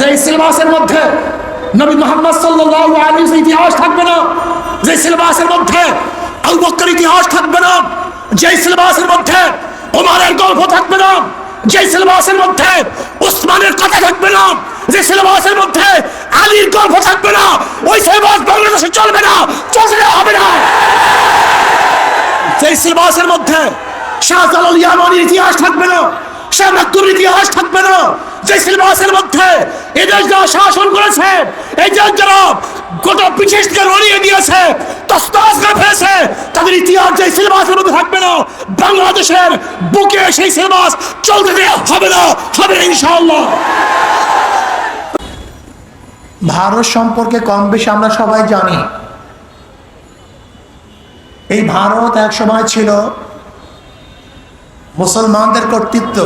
যে সিলেবাসের মধ্যে নবী মোহাম্মদ সাল্লাল্লাহু আলাইহি ইতিহাস থাকবে না যে সিলেবাসের মধ্যে আবু বকর ইতিহাস থাকবে না যে সিলেবাসের মধ্যে ওমরের গল্প থাকবে না যে সিলেবাসের মধ্যে ওসমানের কথা থাকবে না যে সিলেবাসের মধ্যে আলীর গল্প থাকবে না, ওই সিলেবাস বাংলাদেশে চলবে না চলতে হবে না। যে সিলেবাসের মধ্যে শাহজালাল ইয়ামানির ইতিহাস থাকবে না ইতিহাস থাকবে না। যে সিলেবাসের মধ্যে এই দেশ যারা শাসন করেছে, এই দেশ যারা গোটা রড়িয়ে দিয়েছে ফেলেছে তাদের ইতিহাস যে সিলেবাসের মধ্যে থাকবে না, বাংলাদেশের বুকে সেই সিলেবাস চলতে দেওয়া হবে না, হবে ইনশাআল্লাহ। ভারত সম্পর্কে কম বেশি আমরা সবাই জানি। এই ভারত এক সময় ছিল মুসলমানদের কর্তৃত্ব।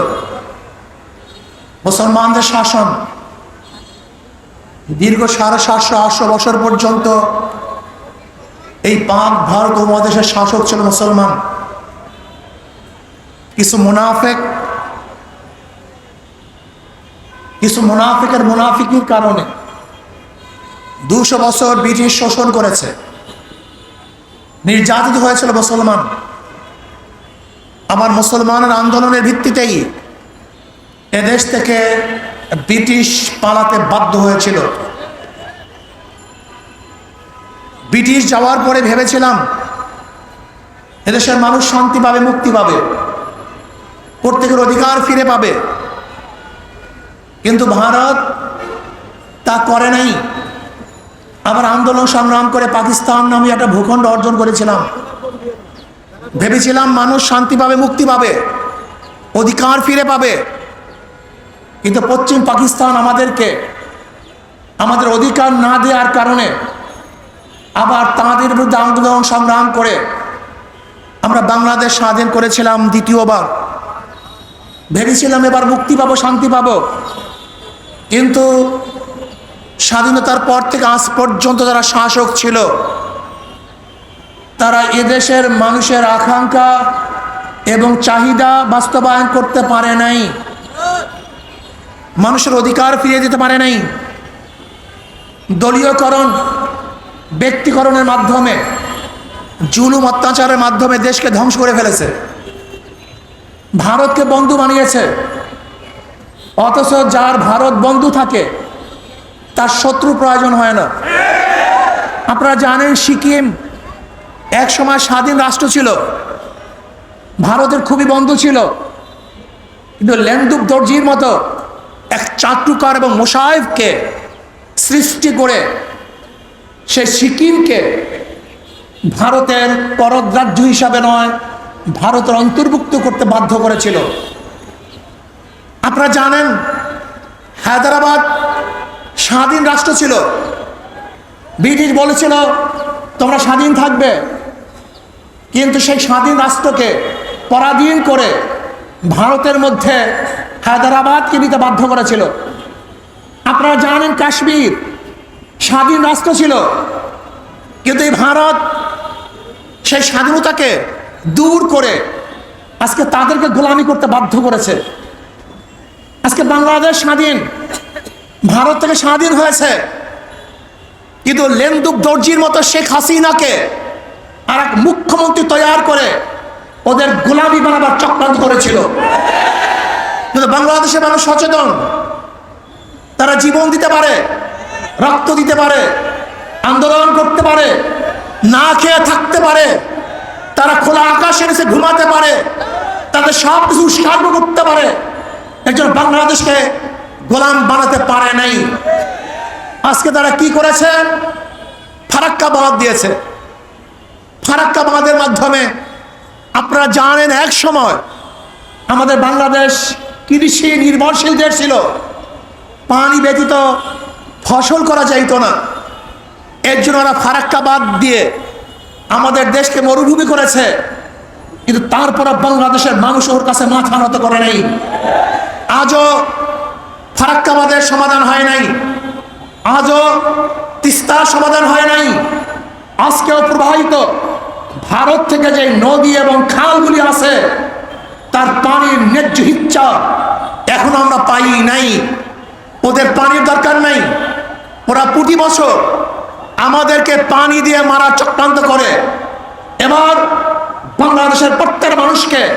মুসলমানদের শাসন। দীর্ঘ সাড়ে সাতশো আটশো বছর পর্যন্ত এই পাক ভারত উপমহাদেশের শাসক ছিল মুসলমান। কিছু মুনাফেক, কিছু মুনাফিকের মুনাফিকির কারণে দুশো বছর ব্রিটিশ শোষণ করেছে। নির্যাতিত হয়েছিল মুসলমান। আমার মুসলমানের আন্দোলনের ভিত্তিতেই এদেশ থেকে ব্রিটিশ পালাতে বাধ্য হয়েছিল। ব্রিটিশ যাওয়ার পরে ভেবেছিলাম, এদেশের মানুষ শান্তি পাবে, মুক্তি পাবে, প্রত্যেকের অধিকার ফিরে পাবে। কিন্তু ভারত তা করে নাই। আবার আন্দোলন সংগ্রাম করে পাকিস্তান নামে একটা ভূখণ্ড অর্জন করেছিলাম। ভেবেছিলাম মানুষ শান্তি পাবে, মুক্তি পাবে, অধিকার ফিরে পাবে। কিন্তু পশ্চিম পাকিস্তান আমাদেরকে, আমাদের অধিকার না দেওয়ার কারণে আবার তাঁদের বিরুদ্ধে আন্দোলন সংগ্রাম করে আমরা বাংলাদেশ স্বাধীন করেছিলাম দ্বিতীয়বার। ভেবেছিলাম এবার মুক্তি পাবো, শান্তি পাবো। কিন্তু স্বাধীনতার পর থেকে আজ পর্যন্ত যারা শাসক ছিল, তারা এদেশের মানুষের আকাঙ্ক্ষা এবং চাহিদা বাস্তবায়ন করতে পারে নাই। মানুষের অধিকার ফিরিয়ে দিতে পারে নাই। দলীয়করণ, ব্যক্তিকরণের মাধ্যমে, জুলুম অত্যাচারের মাধ্যমে দেশকে ধ্বংস করে ফেলেছে। ভারতকে বন্ধু বানিয়েছে। অথচ যার ভারত বন্ধু থাকে, তার শত্রু প্রয়োজন হয় না। আপনারা জানেন সিকিম এক সময় স্বাধীন রাষ্ট্র ছিল। ভারতের খুবই বন্ধু ছিল। কিন্তু লেন্দুক দর্জির মতো এক চাটুকার এবং মোসাহেবকে সৃষ্টি করে সে সিকিমকে ভারতের পরদ্রাজ্য হিসাবে নয়, ভারতের অন্তর্ভুক্ত করতে বাধ্য করেছিল। আপনারা জানেন, হায়দ্রাবাদ স্বাধীন রাষ্ট্র ছিল। ব্রিটিশ বলেছিল, তোমরা স্বাধীন থাকবে। কিন্তু সেই স্বাধীন রাষ্ট্রকে পরাধীন করে ভারতের মধ্যে হায়দ্রাবাদকে নিতে বাধ্য করেছিল। আপনারা জানেন কাশ্মীর স্বাধীন রাষ্ট্র ছিল। কিন্তু এই ভারত সেই স্বাধীনতাকে দূর করে আজকে তাদেরকে গোলামি করতে বাধ্য করেছে। আজকে বাংলাদেশ স্বাধীন, ভারত থেকে স্বাধীন হয়েছে। কিন্তু লেন্দুক দর্জির মতো শেখ হাসিনাকে আর এক মুখ্যমন্ত্রী তৈয়ার করে ওদের গোলামি বানাবার চক্রান্ত করেছিল। কিন্তু বাংলাদেশের মানুষ সচেতন। তারা জীবন দিতে পারে, রক্ত দিতে পারে, আন্দোলন করতে পারে, না খেয়ে থাকতে পারে, তারা খোলা আকাশের এসে ঘুমাতে পারে, তাদের সব কিছু উৎসর্গ করতে পারে। একজন বাংলাদেশকে গোলাম বানাতে পারে নাই। আজকে তারা কি করেছে? ফারাক্কা বাঁধ দিয়েছে। ফারাক্কা বাঁধের মাধ্যমে আপনারা জানেন এক সময় আমাদের বাংলাদেশ কৃষি নির্ভরশীল দেশ ছিল। পানি ব্যতীত ফসল করা যাইত না। এর জন্য ওরা ফারাক্কা বাদ দিয়ে আমাদের দেশকে মরুভূমি করেছে। কিন্তু তারপর বাংলাদেশের মানুষ ওর কাছে মাথা নত করে নাই। আজও ফারাক্কাবাদের সমাধান হয় নাই। আজও তিস্তার সমাধান হয় নাই। আজকেও প্রবাহিত ভারত থেকে যে নদী এবং খালগুলি আছে, তার ন্যায্য এখন আমরা পাই নাই। ওদের পানির দরকার নাই। ওরা প্রতি বছর আমাদেরকে পানি দিয়ে মারা চক্রান্ত করে। এবার বাংলাদেশের প্রত্যেক মানুষকে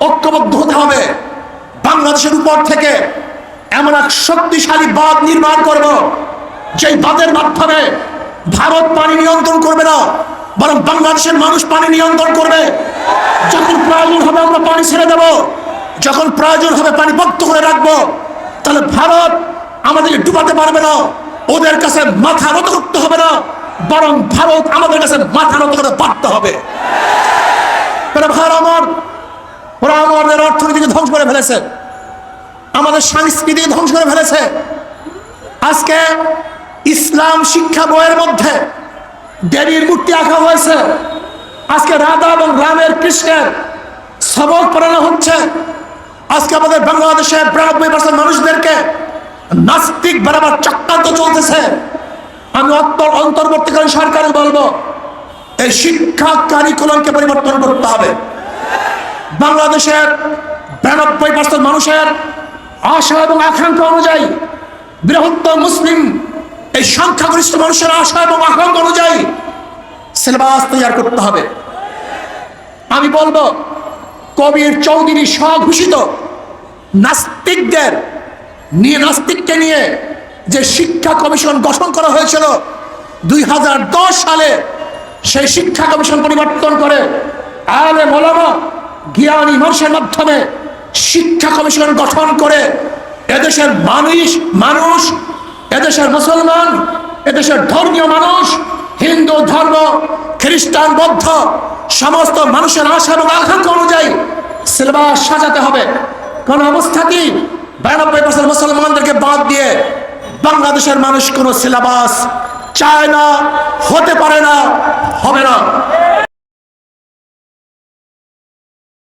ঐক্যবদ্ধ হতে হবে। বাংলাদেশের উপর থেকে এমন এক শক্তিশালী বাঁধ নির্মাণ করব, যেই বাঁধের মাধ্যমে ভারত পানি নিয়ন্ত্রণ করবে না, বরং বাংলাদেশের মানুষ পানি নিয়ন্ত্রণ করবে। যখন প্রয়োজন হবে আমরা পানি ছেড়ে দেব। যখন প্রয়োজন হবে পানি বদ্ধ করে রাখব, তাহলে ভারত আমাদেরকে ডুবাতে পারবে না, ওদের কাছে মাথা নত করতে হবে না, বরং ভারত আমাদের কাছে মাথা নত করে পারতে হবে। ভার আমার, ওরা আমাদের অর্থনীতিকে ধ্বংস করে ফেলেছে, আমাদের সংস্কৃতিকে ধ্বংস করে ফেলেছে। আজকে ইসলাম শিক্ষা বইয়ের মধ্যে দেবীর মূর্তি আঁকা হয়েছে। আজকে রাধা এবং রামের কৃষ্ণের সবক পড়ানো হচ্ছে। আজকে আমাদের বাংলাদেশের বিরানব্বই পার্সেন্ট মানুষদেরকে নাস্তিক বরাবর চক্রান্ত চলতেছে। আমি অন্তর অন্তর্বর্তীকালীন সরকার বলব, এই শিক্ষা কারিকুলামকে পরিবর্তন করতে হবে। বাংলাদেশের বিরানব্বই পার্সেন্ট মানুষের আশা এবং আকাঙ্ক্ষা অনুযায়ী বৃহত্তর মুসলিম এই সংখ্যাগরিষ্ঠ মানুষের আশা এবং আকাঙ্ক্ষা অনুযায়ী সিলেবাস তৈরি করতে হবে। আমি বলব, কবির চৌধুরী স্বঘোষিত নাস্তিকদের নিয়ে, নাস্তিককে নিয়ে যে শিক্ষা কমিশন গঠন করা হয়েছিল দুই হাজার দশ সালে, সেই শিক্ষা কমিশন পরিবর্তন করে আলে মলামা জ্ঞানী মানুষের মাধ্যমে শিক্ষা কমিশন গঠন করে এদেশের মানুষ মানুষ, এদেশের মুসলমান, এদেশের ধর্মীয় মানুষ, হিন্দু, ধর্ম, খ্রিস্টান, বৌদ্ধ, সমস্ত মানুষের আশা এবং আকাঙ্ক্ষা অনুযায়ী সিলেবাস সাজাতে হবে। কোন অবস্থাতেই বিরানব্বই পার্সেন্ট মুসলমানদেরকে বাদ দিয়ে বাংলাদেশের মানুষ কোনো সিলেবাস চায় না, হতে পারে না, হবে না।